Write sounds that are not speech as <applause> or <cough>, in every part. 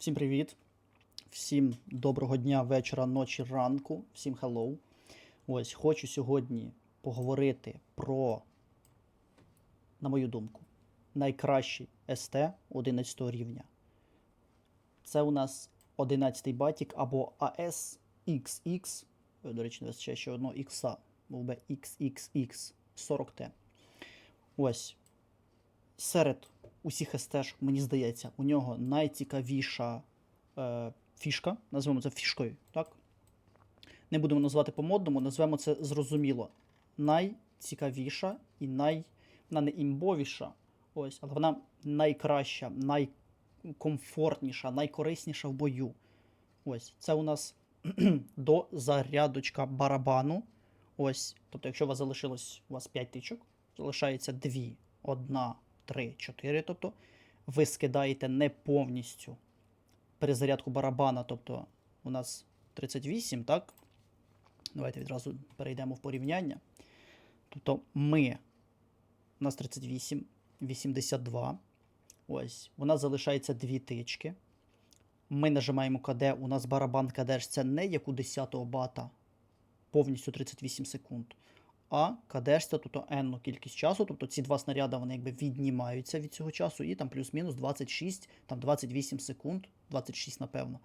Всім привіт. Всім доброго дня, вечора, ночі, ранку. Всім hello. Ось хочу сьогодні поговорити про, на мою думку, найкращий СТ 11 рівня. Це у нас 11 батік або AS XX. Е, До речі, не вистачає ще одного X. Був би XXX 40T. Ось. Серед усіх СТ, мені здається, у нього найцікавіша е, фішка. Назвемо це фішкою, так? Не будемо назвати по-модному, назвемо це зрозуміло. Найцікавіша і най... вона не імбовіша, ось, але вона найкраща, найкомфортніша, найкорисніша в бою. Ось, це у нас <clears throat> до зарядочка барабану. Ось, тобто, якщо у вас залишилось у вас 5 тичок, залишається 2, 1, 3, 4. Тобто ви скидаєте не повністю перезарядку барабана. Тобто у нас 38, так? Давайте відразу перейдемо в порівняння. Тобто ми, у нас 38, 82. Ось, у нас залишається дві тички. Ми нажимаємо КД, у нас барабан КД це не як у 10-го бата повністю 38 секунд. А кадешся тут енну кількість часу, тобто ці два снаряди вони якби віднімаються від цього часу, і там плюс-мінус 26, там 28 секунд, 26, напевно.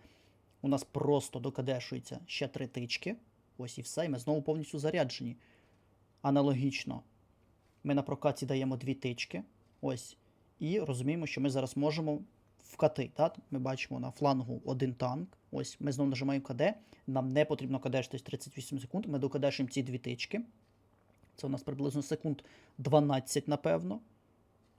У нас просто докадешується ще три тички. Ось і все, і ми знову повністю заряджені. Аналогічно, ми на прокаті даємо дві тички. Ось. І розуміємо, що ми зараз можемо вкати. Так? Ми бачимо на флангу один танк. Ось ми знову нажимаємо КД. Нам не потрібно кадешитись 38 секунд. Ми докадешимо ці дві тички. Це у нас приблизно секунд 12, напевно.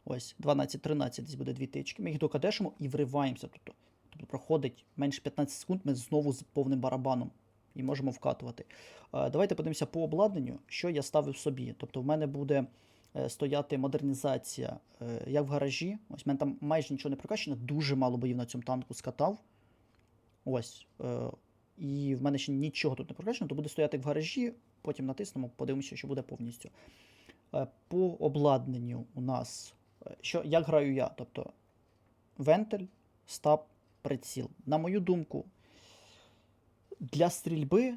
Ось, 12-13 десь буде дві тички. Ми їх докадешимо і вриваємося. Тобто, тобто проходить менше 15 секунд, ми знову з повним барабаном і можемо вкатувати. Е, Давайте подивимося по обладнанню, що я ставив собі. Тобто, в мене буде е, стояти модернізація, е, як в гаражі. Ось в мене там майже нічого не прокачано, дуже мало боїв на цьому танку скатав. Ось. І в мене ще нічого тут не прокачано, то буде стояти в гаражі, потім натиснемо, подивимося, що буде повністю. Е, По обладнанню у нас, е, що, як граю я, тобто вентиль, стаб, приціл. На мою думку, для стрільби,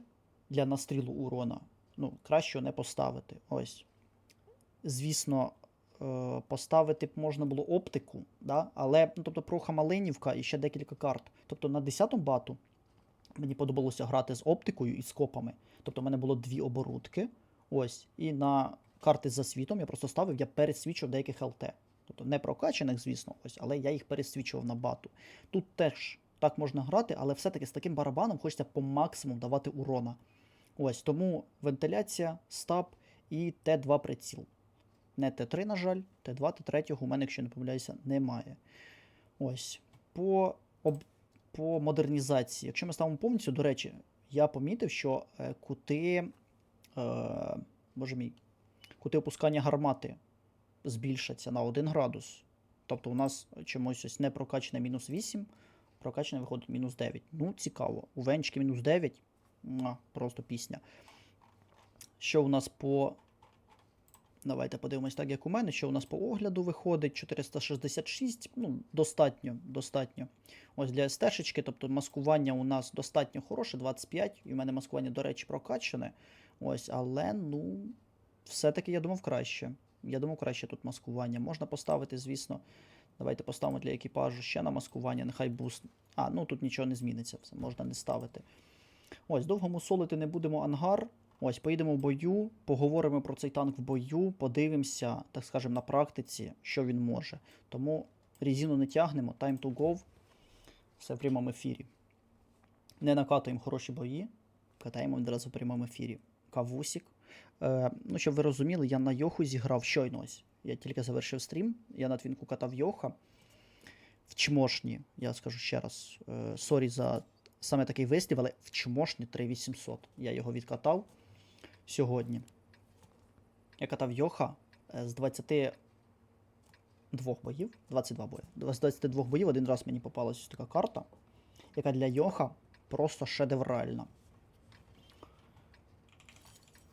для настрілу урона, ну, краще не поставити. Ось. Звісно, е, поставити можна було оптику, да? але ну, тобто проха Малинівка і ще декілька карт. Тобто на 10 бату мені подобалося грати з оптикою і скопами. Тобто, в мене було дві оборудки. Ось, і на карти за світом я просто ставив, я пересвічував деяких ЛТ. Тобто не прокачаних, звісно, ось, але я їх пересвічував на бату. Тут теж так можна грати, але все-таки з таким барабаном хочеться по максимуму давати урона. Ось, тому вентиляція, стаб і Т2 приціл. Не Т3, на жаль, Т2, Т3 у мене, якщо не помиляюся, немає. Ось. По, об, по модернізації. Якщо ми ставимо повністю, до речі, я помітив, що е, кути. Е, боже мій, кути опускання гармати збільшаться на 1 градус. Тобто у нас чомусь ось не прокачане мінус 8, прокачане виходить мінус 9. Ну, цікаво. У венчики мінус 9. Муа, просто пісня. Що у нас по. Давайте подивимось так, як у мене. Що у нас по огляду виходить? 466. Ну, достатньо. достатньо. Ось для СТ-шечки, тобто маскування у нас достатньо хороше, 25. І в мене маскування, до речі, прокачане. Ось, але, ну, все-таки я думав краще. Я думав, краще тут маскування. Можна поставити, звісно. Давайте поставимо для екіпажу ще на маскування, нехай буст. А, ну тут нічого не зміниться, все можна не ставити. Ось, довго мусолити не будемо ангар. Ось, поїдемо в бою, поговоримо про цей танк в бою, подивимося, так скажемо, на практиці, що він може. Тому резину не тягнемо, time to go. Все в прямому ефірі. Не накатуємо хороші бої, катаємо відразу в прямому ефірі. Кавусік. Е, ну, щоб ви розуміли, я на Йоху зіграв щойно. Я тільки завершив стрім, я на твінку катав Йоха. В чмошні, я скажу ще раз, е, сорі за саме такий вислів, але в чмошні 3800. Я його відкатав сьогодні. Я катав Йоха е, з 22 боїв. 22 бої. З 22 боїв один раз мені попалась така карта, яка для Йоха просто шедевральна.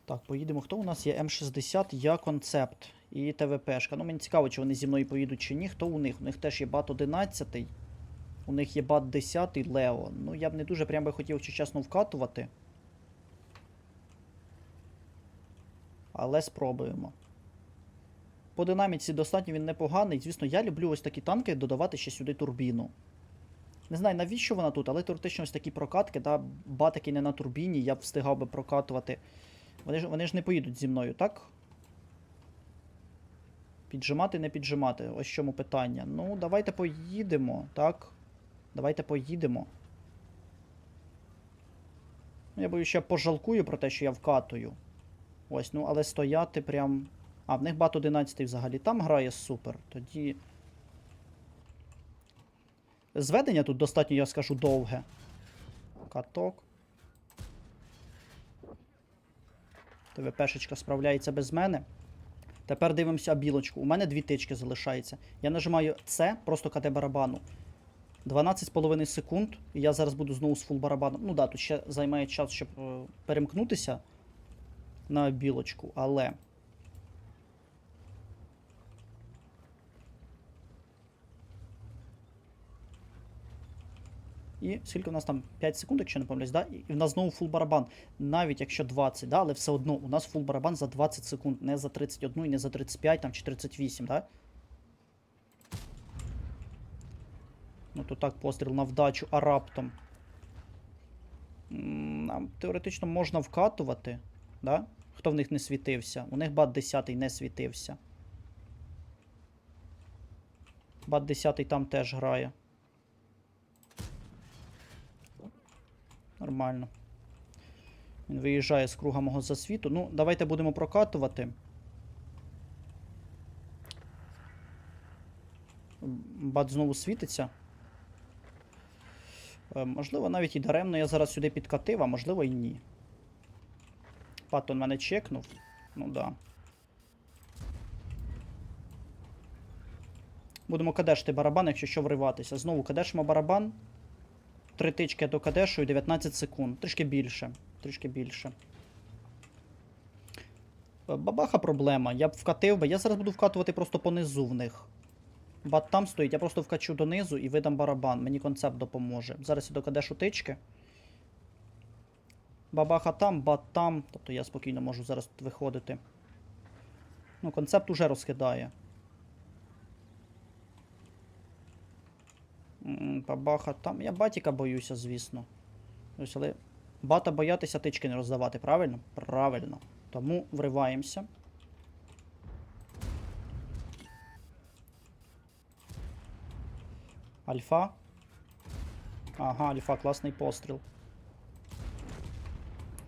Так, поїдемо. Хто у нас є? М60, я концепт і ТВПшка. Ну, мені цікаво, чи вони зі мною поїдуть чи ні. Хто у них? У них теж є бат 11. У них є бат 10 Лео. Ну, я б не дуже прям би хотів, якщо чесно, вкатувати. Але спробуємо. По динаміці достатньо він непоганий. Звісно, я люблю ось такі танки додавати ще сюди турбіну. Не знаю, навіщо вона тут, але теоретично ось такі прокатки, да, батики не на турбіні, я б встигав би прокатувати. Вони ж, вони ж не поїдуть зі мною, так? Піджимати, не піджимати. Ось чому питання. Ну, давайте поїдемо, так? Давайте поїдемо. Ну, Я боюсь, що я пожалкую про те, що я вкатую. Ось, ну, але стояти прям. А, в них бат 11 взагалі там грає супер. Тоді. Зведення тут достатньо, я скажу, довге. Каток. ТВПшечка справляється без мене. Тепер дивимося білочку. У мене дві тички залишається. Я нажимаю С, просто КТ барабану. 12,5 секунд. І я зараз буду знову з фул барабаном. Ну да, тут ще займає час, щоб е, перемкнутися на білочку, але. І скільки у нас там 5 секунд, якщо не помиляюсь, да? І в нас знову фул барабан. Навіть якщо 20, да? але все одно у нас фул барабан за 20 секунд, не за 31 і не за 35 там, чи 38, да? Ну то так, постріл на вдачу, а раптом. Нам теоретично можна вкатувати, да? Хто в них не світився? У них бат 10 не світився. Бат 10 там теж грає. Нормально. Він виїжджає з круга мого засвіту. Ну, давайте будемо прокатувати. Бат знову світиться. Е, можливо, навіть і даремно я зараз сюди підкатив, а можливо і ні. Паттон мене чекнув. Ну да. Будемо кадешити барабан, якщо що вриватися. Знову кадешимо барабан. Три тички до кадешу і 19 секунд. Трішки більше. Трішки більше. Е, Бабаха проблема. Я б вкатив би. Я зараз буду вкатувати просто понизу в них. Бат там стоїть, я просто вкачу донизу і видам барабан. Мені концепт допоможе. Зараз я до кадешу тички. Бабаха там, бат там. Тобто я спокійно можу зараз тут виходити. Ну, концепт уже розкидає. Бабаха там. Я батіка боюся, звісно. Ось, але бата боятися тички не роздавати, правильно? Правильно. Тому вриваємося. Альфа. Ага, альфа, класний постріл.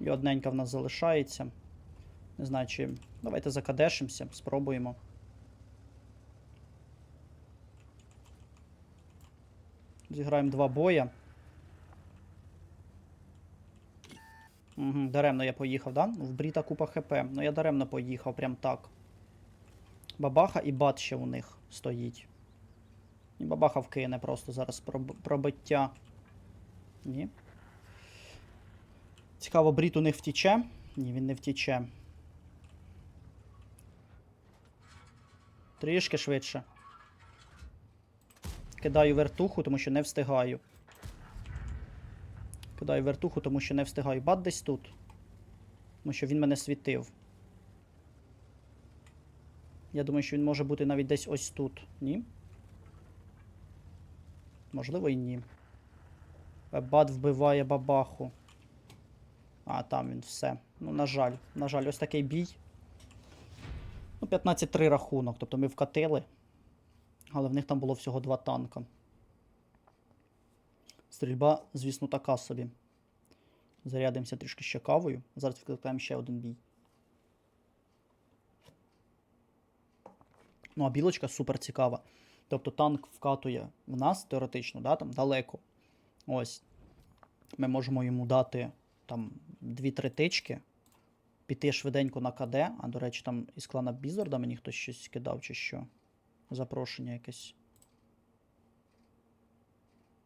І одненька в нас залишається. Не знаю, чи. Давайте закадешимося, спробуємо. Зіграємо два боя. Угу, даремно я поїхав, да? В Бріта купа ХП. Ну я даремно поїхав, прям так. Бабаха і бат ще у них стоїть. І бабаха вкине просто зараз проб- пробиття. Ні. Цікаво, Бріт у них втіче? Ні, він не втіче. Трішки швидше. Кидаю вертуху, тому що не встигаю. Кидаю вертуху, тому що не встигаю. Бат десь тут. Тому що він мене світив. Я думаю, що він може бути навіть десь ось тут. Ні? Можливо і ні. Бат вбиває бабаху. А, там він все. Ну, на жаль, на жаль, ось такий бій. Ну, 15-3 рахунок. Тобто ми вкатили. Але в них там було всього два танка. Стрільба, звісно, така собі. Зарядимося трішки ще кавою. Зараз викликаємо ще один бій. Ну, а білочка супер цікава. Тобто танк вкатує в нас теоретично, да, там далеко. Ось. Ми можемо йому дати там 2-3 тички, піти швиденько на КД, а до речі, там із клана Бізорда мені хтось щось кидав чи що. Запрошення якесь.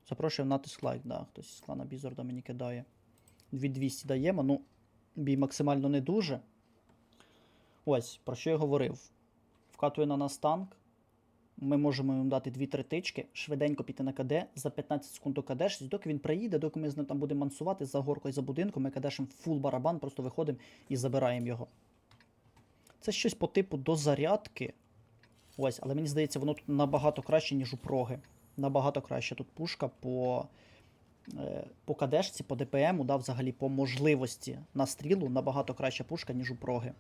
Запрошує в натиск лайк, да, хтось із клана Бізорда мені кидає. 2200 даємо, ну, бій максимально не дуже. Ось, про що я говорив. Вкатує на нас танк. Ми можемо йому дати 2-3 тички, швиденько піти на КД, за 15 секунд до КДшись, доки він приїде, доки ми з ним там будемо мансувати за горкою, за будинком, ми кадешимо фул барабан, просто виходимо і забираємо його. Це щось по типу дозарядки. Ось, але мені здається, воно тут набагато краще, ніж у проги. Набагато краще. Тут пушка по, е, по кадешці, по ДПМу, да, взагалі по можливості на стрілу набагато краща пушка, ніж у проги.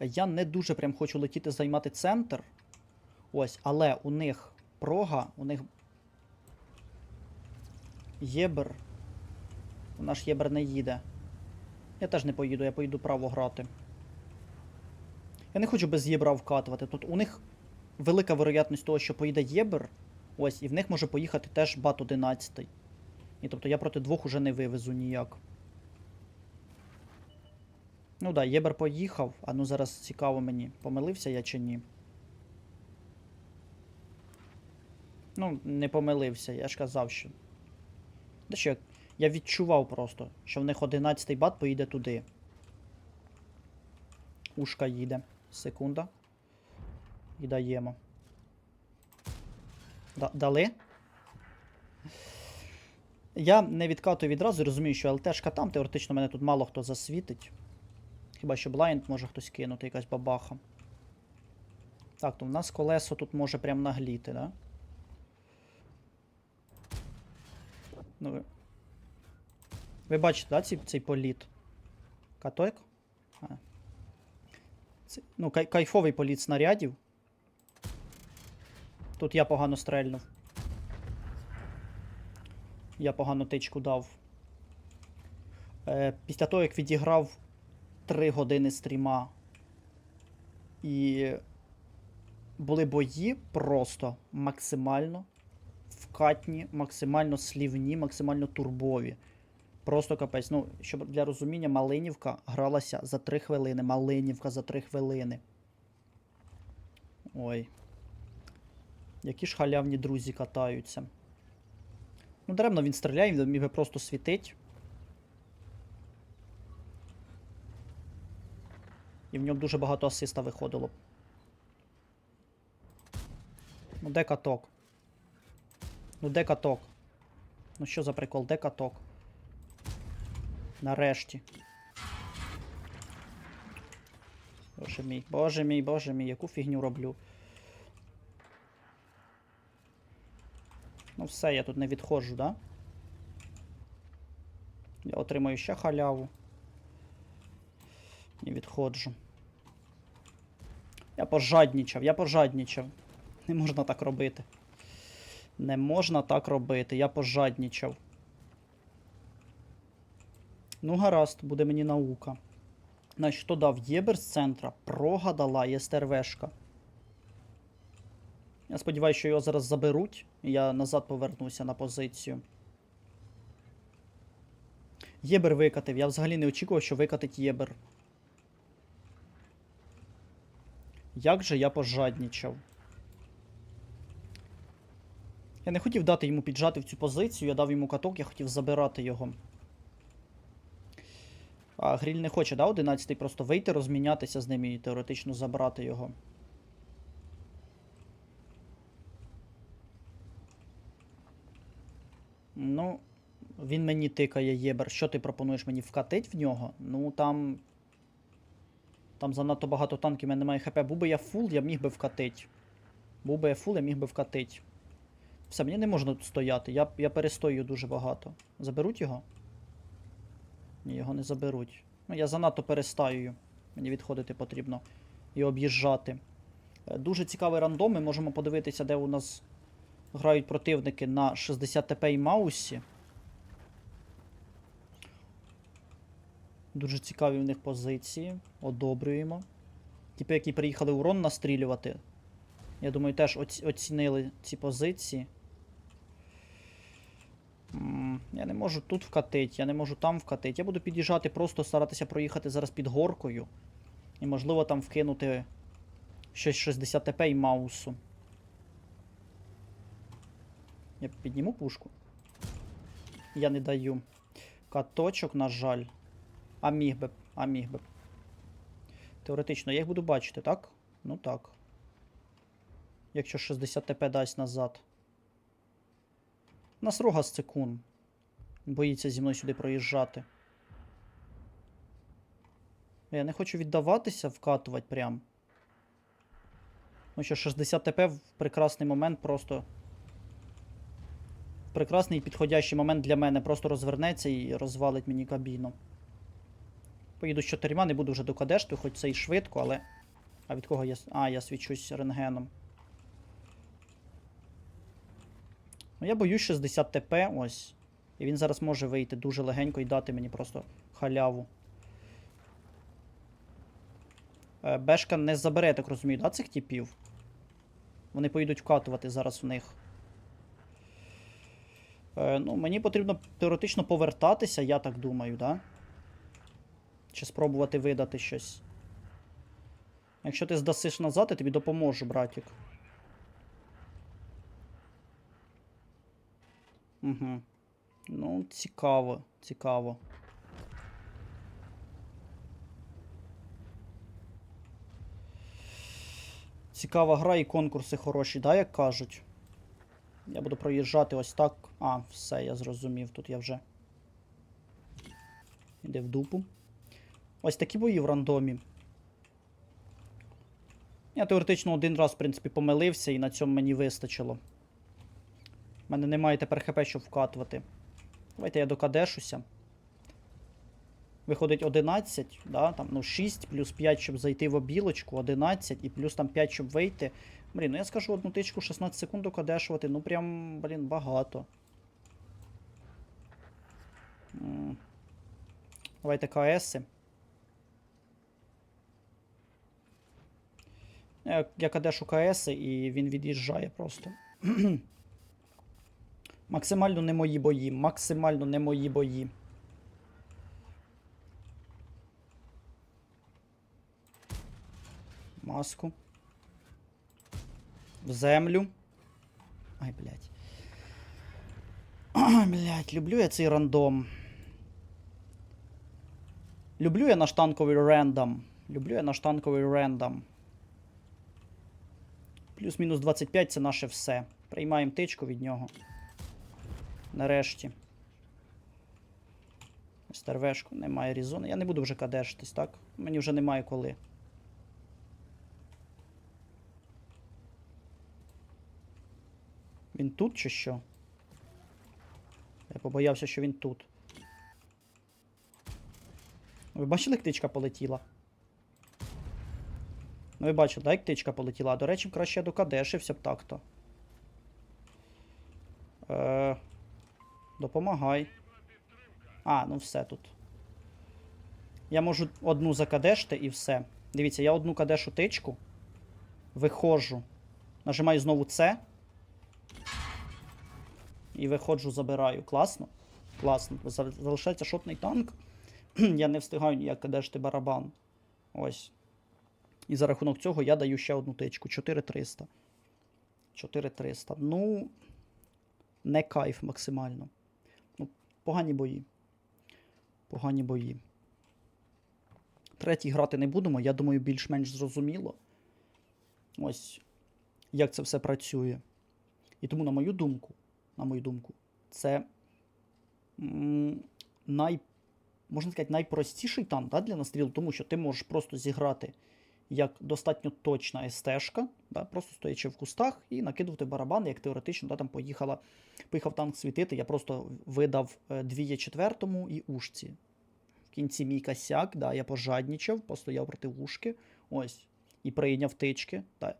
Я не дуже прям хочу летіти займати центр. Ось, але у них прога, у них Єбер. У наш Єбер не їде. Я теж не поїду, я поїду право грати. Я не хочу без Єбра вкатувати. Тут у них велика вероятність того, що поїде Єбер. Ось, і в них може поїхати теж бат 11. І тобто я проти двох уже не вивезу ніяк. Ну да, Єбер поїхав, а ну зараз цікаво мені, помилився я чи ні. Ну, не помилився, я ж казав, що. Де що, я відчував просто, що в них 11-й бат поїде туди. Ушка їде. Секунда. І даємо. Да, дали? Я не відкатую відразу, розумію, що ЛТшка там, теоретично мене тут мало хто засвітить. Хіба що блайнд може хтось кинути, якась бабаха. Так, то в нас колесо тут може прям нагліти, да? Ну, ви... ви бачите, да, цей, цей політ? Катойк? Ну, кай кайфовий політ снарядів. Тут я погано стрельнув. Я погано тичку дав. Е, після того, як відіграв 3 години стріма. І були бої просто максимально вкатні, максимально слівні, максимально турбові. Просто капець. Ну, щоб для розуміння, Малинівка гралася за 3 хвилини. Малинівка за 3 хвилини. Ой. Які ж халявні друзі катаються. Ну, даремно він стріляє, він міг би просто світить. І в ньому дуже багато асиста виходило. Ну, де каток? Ну, де каток? Ну що за прикол? Де каток? Нарешті. Боже мій, боже мій, боже мій, яку фігню роблю. Ну все, я тут не відходжу, да? Я отримаю ще халяву. І відходжу. Я пожаднічав, я пожаднічав. Не можна так робити. Не можна так робити, я пожаднічав. Ну, гаразд, буде мені наука. Значить, хто дав Єбер з центра, прога дала і Я сподіваюся, що його зараз заберуть, і я назад повернуся на позицію. Єбер викатив. Я взагалі не очікував, що викатить Єбер. Як же я пожаднічав. Я не хотів дати йому піджати в цю позицію, я дав йому каток, я хотів забирати його. А Гріль не хоче, да, 11-й просто вийти, розмінятися з ним і теоретично забрати його. Ну, він мені тикає Єбер. Що ти пропонуєш мені вкатить в нього? Ну там. Там занадто багато танків, у мене немає хп. Був би я фул, я міг би вкатить. Був би я фул, я міг би вкатить. Все, мені не можна тут стояти. Я я перестою дуже багато. Заберуть його? Ні, його не заберуть. Ну, я занадто перестаю. Мені відходити потрібно і об'їжджати. Е, Дуже цікавий рандом. Ми можемо подивитися, де у нас грають противники на 60 ТП і Маусі. Дуже цікаві в них позиції. Одобрюємо. Типи, які приїхали урон настрілювати. Я думаю, теж оці оцінили ці позиції. Я не можу тут вкатити, я не можу там вкатити. Я буду під'їжджати, просто старатися проїхати зараз під горкою. І, можливо, там вкинути щось 60 ТП і маусу. Я підніму пушку. Я не даю. Каточок, на жаль. А міг би, а міг би. Теоретично, я їх буду бачити, так? Ну так. якщо 60 ТП дасть назад. Нас рога цикун. Боїться зі мною сюди проїжджати. Я не хочу віддаватися, вкатувати прям. Ну що 60 ТП в прекрасний момент просто. в Прекрасний і підходящий момент для мене. Просто розвернеться і розвалить мені кабіну. Поїду з чотирма, не буду вже до кадешту, хоч це і швидко, але. А від кого я. А, я свічусь рентгеном. Ну, я боюсь 60 ТП, ось. І він зараз може вийти дуже легенько і дати мені просто халяву. Е, Бешка не забере, так розумію, да, цих типів? Вони поїдуть вкатувати зараз в них. Е, ну, мені потрібно теоретично повертатися, я так думаю, да? Чи спробувати видати щось. Якщо ти здасиш назад, я тобі допоможу, братік. Угу. Ну, цікаво, цікаво. Цікава гра і конкурси хороші, да, як кажуть. Я буду проїжджати ось так. А, все, я зрозумів. Тут я вже. Іде в дупу. Ось такі бої в рандомі. Я теоретично один раз, в принципі, помилився, і на цьому мені вистачило. У мене немає тепер ХП, щоб вкатувати. Давайте я докадешуся. Виходить 11, да, там, ну 6 плюс 5, щоб зайти в обілочку, 11 і плюс там 5, щоб вийти. Блін, ну я скажу одну тичку 16 секунд докадешувати, ну прям, блін, багато. Давайте КСи. Я, кадешу КСи і він від'їжджає просто. <clears throat> Максимально не мої бої. Максимально не мої бої. Маску. В землю. Ай, блядь. Ай, блядь, люблю я цей рандом. Люблю я наш танковий рендом. Люблю я наш танковий рендом. Плюс-мінус 25 це наше все. Приймаємо тичку від нього. Нарешті. Стервешку, немає різони. Я не буду вже кадешитись, так? Мені вже немає коли. Він тут чи що? Я побоявся, що він тут. Ви бачили, як тичка полетіла? Ну, ви бачили, так, як тичка полетіла. До речі, краще я докадешився б так-то. Е, допомагай. А, ну все тут. Я можу одну закадешти і все. Дивіться, я одну кадешу тичку. Виходжу. Нажимаю знову С. І виходжу, забираю. Класно? Класно. Залишається шотний танк. <clears throat> я не встигаю ніяк кадешти барабан. Ось. І за рахунок цього я даю ще одну тичку. 4300. 4300. Ну. Не кайф максимально. Погані бої. Погані бої. Третій грати не будемо, я думаю, більш-менш зрозуміло. Ось як це все працює. І тому, на мою думку, на мою думку, це най, можна сказати, найпростіший танк да, для настрілу, тому що ти можеш просто зіграти як достатньо точна СТ-шка, да, просто стоячи в кустах і накидувати барабан, як теоретично да, там поїхала, поїхав танк світити. Я просто видав е, двіє четвертому і ушці. В кінці мій косяк, да, я пожаднічав, постояв проти ушки, ось, і прийняв тички. Да.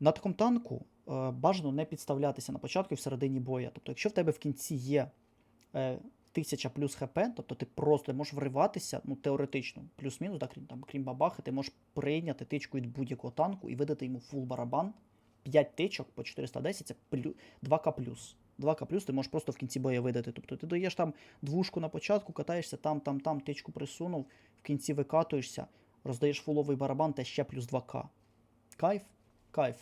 На такому танку е, бажано не підставлятися на початку і в середині боя. Тобто, якщо в тебе в кінці є е, 1000 плюс хп, тобто ти просто можеш вриватися, ну теоретично, плюс-мінус, да, крім, там, крім бабахи, ти можеш прийняти тичку від будь-якого танку і видати йому фул барабан. 5 тичок по 410 це плю, 2к плюс. 2к плюс ти можеш просто в кінці боя видати. Тобто ти даєш там двушку на початку, катаєшся там, там, там, тичку присунув, в кінці викатуєшся, роздаєш фуловий барабан та ще плюс 2к. Кайф? Кайф.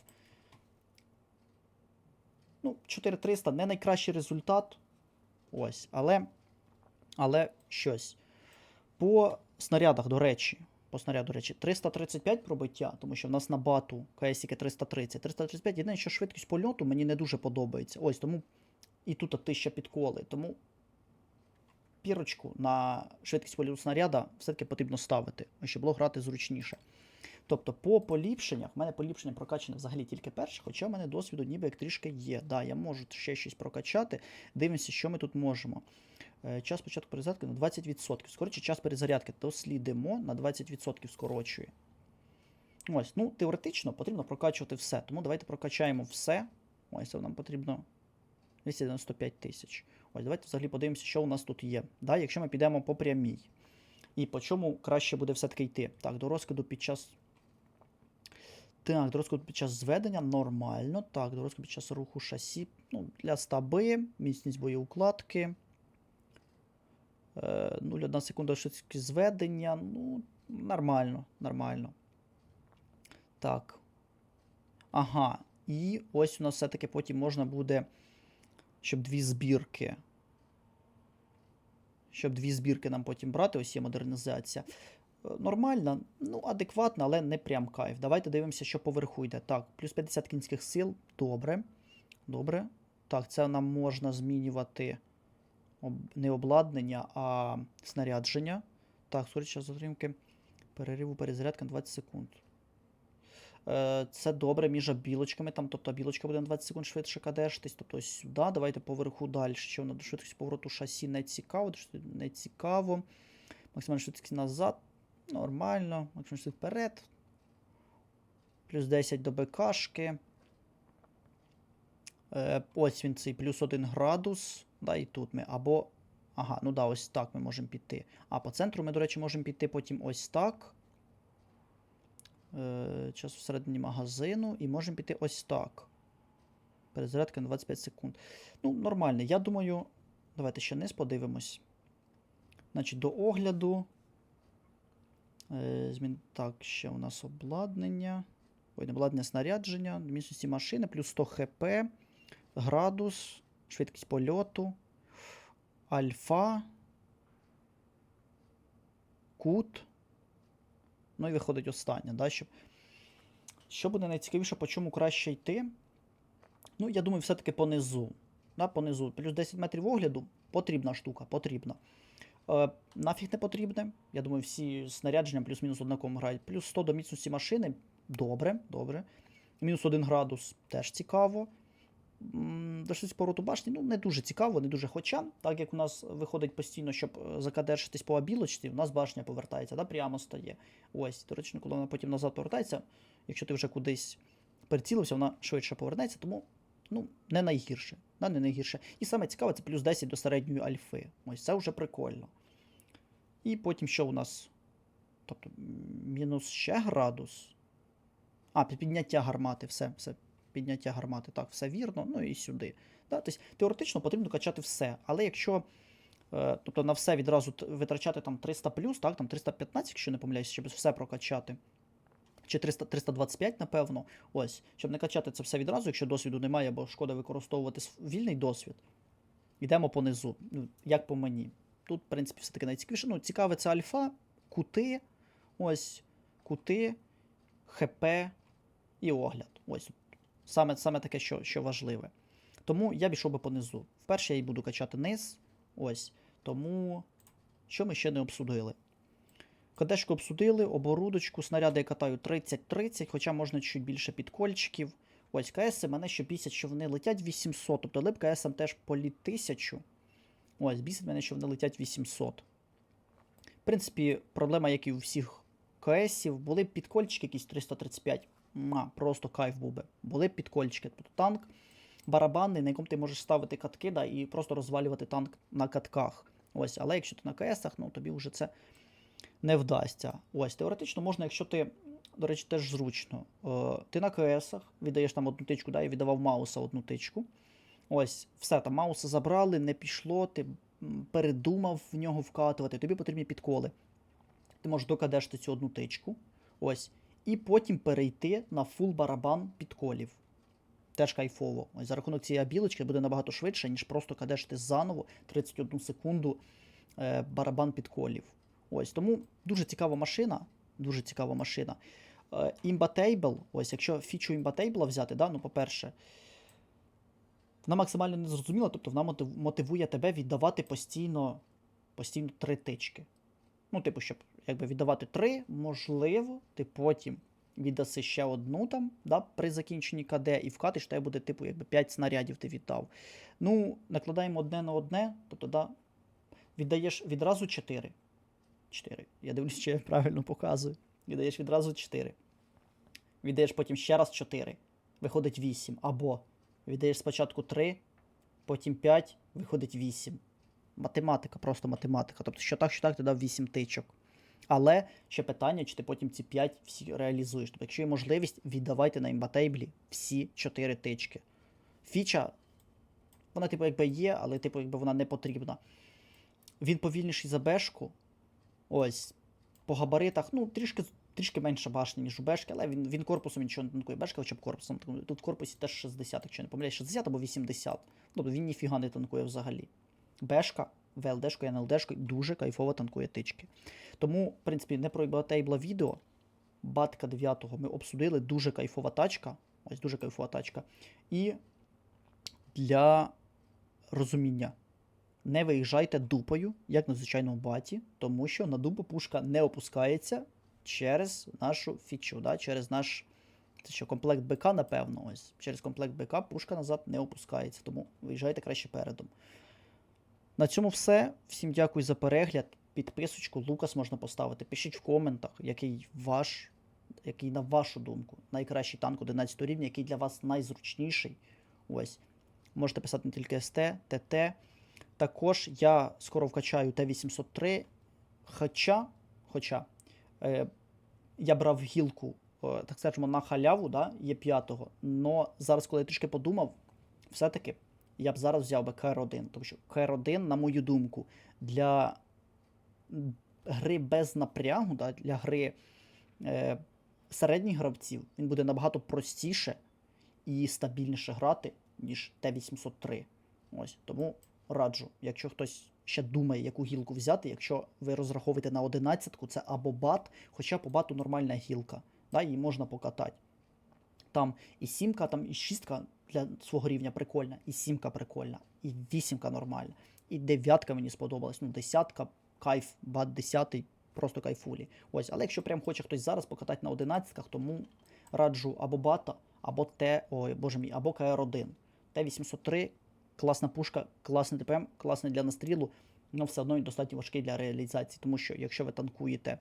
Ну, 4300 не найкращий результат. Ось, але, але щось. По снарядах, до речі, по снаряду, речі, 335 пробиття, тому що в нас на бату КСіки 330. 335, єдине, що швидкість польоту мені не дуже подобається. Ось тому і тут 1000 підколи. Тому пірочку на швидкість польоту снаряда все-таки потрібно ставити, щоб було грати зручніше. Тобто, по поліпшеннях, в мене поліпшення прокачане взагалі тільки перше, хоча в мене досвіду ніби як трішки є. Да, я можу ще щось прокачати. Дивимося, що ми тут можемо. Е, Час початку перезарядки на 20%. Скоротше, час перезарядки дослідимо на 20% скорочує. Ось, ну, теоретично потрібно прокачувати все. Тому давайте прокачаємо все. Ось, це нам потрібно 295 тисяч. Ось, давайте взагалі подивимося, що у нас тут є. Да, якщо ми підемо по прямій. І по чому краще буде все-таки йти. Так, до розкиду під час. Так, до розкиду під час зведення нормально. Так, до розкиду під час руху шасі. Ну, для стаби, міцність боєукладки. Е, 0,1 секунда швидкість зведення. Ну, нормально, нормально. Так. Ага. І ось у нас все-таки потім можна буде, щоб дві збірки. Щоб дві збірки нам потім брати, ось є модернізація. Е, Нормальна, ну, адекватна, але не прям кайф. Давайте дивимося, що поверху йде. Так, плюс 50 кінських сил. Добре. Добре. Так, це нам можна змінювати не обладнання, а снарядження. Так, скоріше час затримки. Перериву перезарядка на 20 секунд. Е, Це добре між білочками. Там, тобто білочка буде на 20 секунд швидше кадештись. Тобто сюди. Давайте поверху далі. Що на швидкість повороту шасі не цікаво. Не цікаво. Максимальна швидкість назад. Нормально. Максимальна швидкість вперед. Плюс 10 до БКшки. Е, ось він цей плюс 1 градус. Да, і тут ми. Або. Ага, ну да, ось так ми можемо піти. А по центру ми, до речі, можемо піти потім ось так. Е, час всередині магазину. І можемо піти ось так. Перезарядка на 25 секунд. Ну, нормально. Я думаю. Давайте ще не подивимось. Значить, до огляду. Е, змін... Так, ще у нас обладнання. Ой, обладнання снарядження, міцності машини, плюс 100 хп, градус, швидкість польоту, альфа, кут. Ну і виходить останнє, да, щоб... Що буде найцікавіше, по чому краще йти? Ну, я думаю, все-таки понизу. Да, понизу. Плюс 10 метрів огляду потрібна штука, потрібна. Е, нафіг не потрібне. Я думаю, всі снарядження плюс-мінус однаково грають. Плюс 100 до міцності машини. Добре, добре. Мінус 1 градус теж цікаво. М, До щось повороту башні, ну, не дуже цікаво, не дуже хоча. Так як у нас виходить постійно, щоб е, закадешитись по обілочці, у нас башня повертається, да, прямо стає. Ось, до речі, коли вона потім назад повертається, якщо ти вже кудись прицілився, вона швидше повернеться, тому ну, не найгірше. Да, не найгірше. І саме цікаве, це плюс 10 до середньої альфи. Ось це вже прикольно. І потім що у нас? Тобто мінус ще градус. А, під- підняття гармати, все, все. Підняття гармати, так, все вірно. Ну і сюди. Да? Тобто, теоретично потрібно качати все. Але якщо е, тобто на все відразу витрачати там 300 так, там 315, якщо не помиляюсь, щоб все прокачати. Чи 300, 325, напевно. Ось, щоб не качати це все відразу, якщо досвіду немає, бо шкода використовувати вільний досвід. Йдемо понизу. Ну, як по мені. Тут, в принципі, все-таки найцікавіше. Ну, цікаве це альфа, кути, ось, кути, ХП і огляд. Ось. Саме, саме таке, що, що важливе. Тому я б ішов би понизу. Вперше я і буду качати низ. Ось. Тому, що ми ще не обсудили? Кадешку обсудили, оборудочку, снаряди я катаю 30-30, хоча можна чуть більше підкольчиків. Ось КС мене ще бісять, що вони летять 800, тобто лип КС теж політ 1000. Ось, бісить мене, що вони летять 800. В принципі, проблема, як і у всіх КСів, були підкольчики якісь 335. Просто кайф був би. Були підкольчики. Тобто танк барабанний, на якому ти можеш ставити катки да, і просто розвалювати танк на катках. Ось, але якщо ти на КСах, ну тобі вже це не вдасться. Ось, теоретично можна, якщо ти, до речі, теж зручно. Е, ти на КСах віддаєш там одну тичку, да, я віддавав Мауса одну тичку. Ось, все, там Мауса забрали, не пішло, ти передумав в нього вкатувати, тобі потрібні підколи. Ти можеш докадешти цю одну тичку. Ось. І потім перейти на фул барабан підколів. Теж кайфово. Ось за рахунок цієї білочки буде набагато швидше, ніж просто кадешти заново 31 секунду е, барабан підколів. Ось тому дуже цікава машина. Дуже цікава машина. Imbatable, ось якщо фічу Imbatable взяти, да, ну, по-перше, вона максимально незрозуміла, тобто вона мотивує тебе віддавати постійно, постійно три тички. Ну, типу, щоб якби віддавати три, можливо, ти потім віддаси ще одну там, да, при закінченні КД, і вкатиш, тебе буде, типу, якби 5 снарядів ти віддав. Ну, накладаємо одне на одне, тобто, да, віддаєш відразу 4. 4. Я дивлюсь, чи я правильно показую. Віддаєш відразу 4. Віддаєш потім ще раз 4. Виходить 8. Або віддаєш спочатку 3, потім 5, виходить 8. Математика, просто математика. Тобто, що так, що так, ти дав 8 тичок. Але ще питання, чи ти потім ці 5 всі реалізуєш. Тобто, якщо є можливість, віддавайте на імбатейблі всі 4 тички. Фіча, вона, типу, якби є, але, типу, якби вона не потрібна. Він повільніший за бешку. Ось. По габаритах, ну, трішки, трішки менше башні, ніж у бешки, але він, він корпусом нічого не танкує. Бешка, хоча б корпусом. Тут в корпусі теж 60, якщо не помиляюсь, 60 або 80. Тобто він ніфіга не танкує взагалі. Бешка, ВЛДшкою, НЛДшкою дуже кайфово танкує тички. Тому, в принципі, не про Ібатейбла відео. Батка 9-го ми обсудили, дуже кайфова тачка. Ось дуже кайфова тачка. І для розуміння. Не виїжджайте дупою, як на звичайному баті, тому що на дупу пушка не опускається через нашу фічу, да? через наш це що, комплект БК, напевно, ось. Через комплект БК пушка назад не опускається, тому виїжджайте краще передом. На цьому все. Всім дякую за перегляд. Підписочку, Лукас можна поставити. Пишіть в коментах, який ваш, який, на вашу думку, найкращий танк 11 рівня, який для вас найзручніший. Ось. Можете писати не тільки СТ, ТТ. Також я скоро вкачаю Т-803. Хоча, хоча е, я брав гілку, е, так скажемо, на халяву, да, є 5-го. Но зараз, коли я трішки подумав, все-таки я б зараз взяв би КР-1. Тому що КР-1, на мою думку, для гри без напрягу, да, для гри е, середніх гравців, він буде набагато простіше і стабільніше грати, ніж Т-803. Ось тому раджу, якщо хтось ще думає, яку гілку взяти, якщо ви розраховуєте на 11-ку, це або бат, хоча по бату нормальна гілка, да, її можна покатати. Там і сімка, там і шістка для свого рівня прикольна, і сімка прикольна, і вісімка нормальна, і дев'ятка мені сподобалась. Ну, десятка, кайф, бат десятий, просто кайфулі. Ось, але якщо прям хоче хтось зараз покатати на одинадцятках, тому раджу або бата, або Т, ой, боже мій, або КР-1. Т-803 класна пушка, класний ДПМ, класний для настрілу, але все одно він достатньо важкий для реалізації, тому що якщо ви танкуєте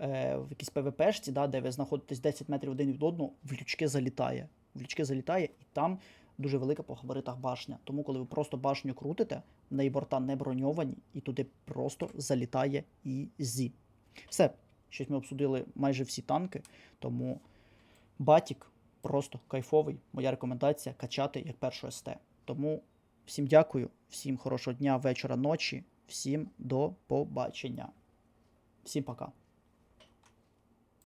е, в якійсь ПВПшці, да, де ви знаходитесь 10 метрів один від одного, в лючки залітає. В залітає, і там дуже велика по габаритах башня. Тому, коли ви просто башню крутите, в неї борта не броньовані, і туди просто залітає ізі. Все, щось ми обсудили майже всі танки, тому батік просто кайфовий. Моя рекомендація качати як першу СТ. Тому всім дякую, всім хорошого дня, вечора, ночі, всім до побачення. Всім пока.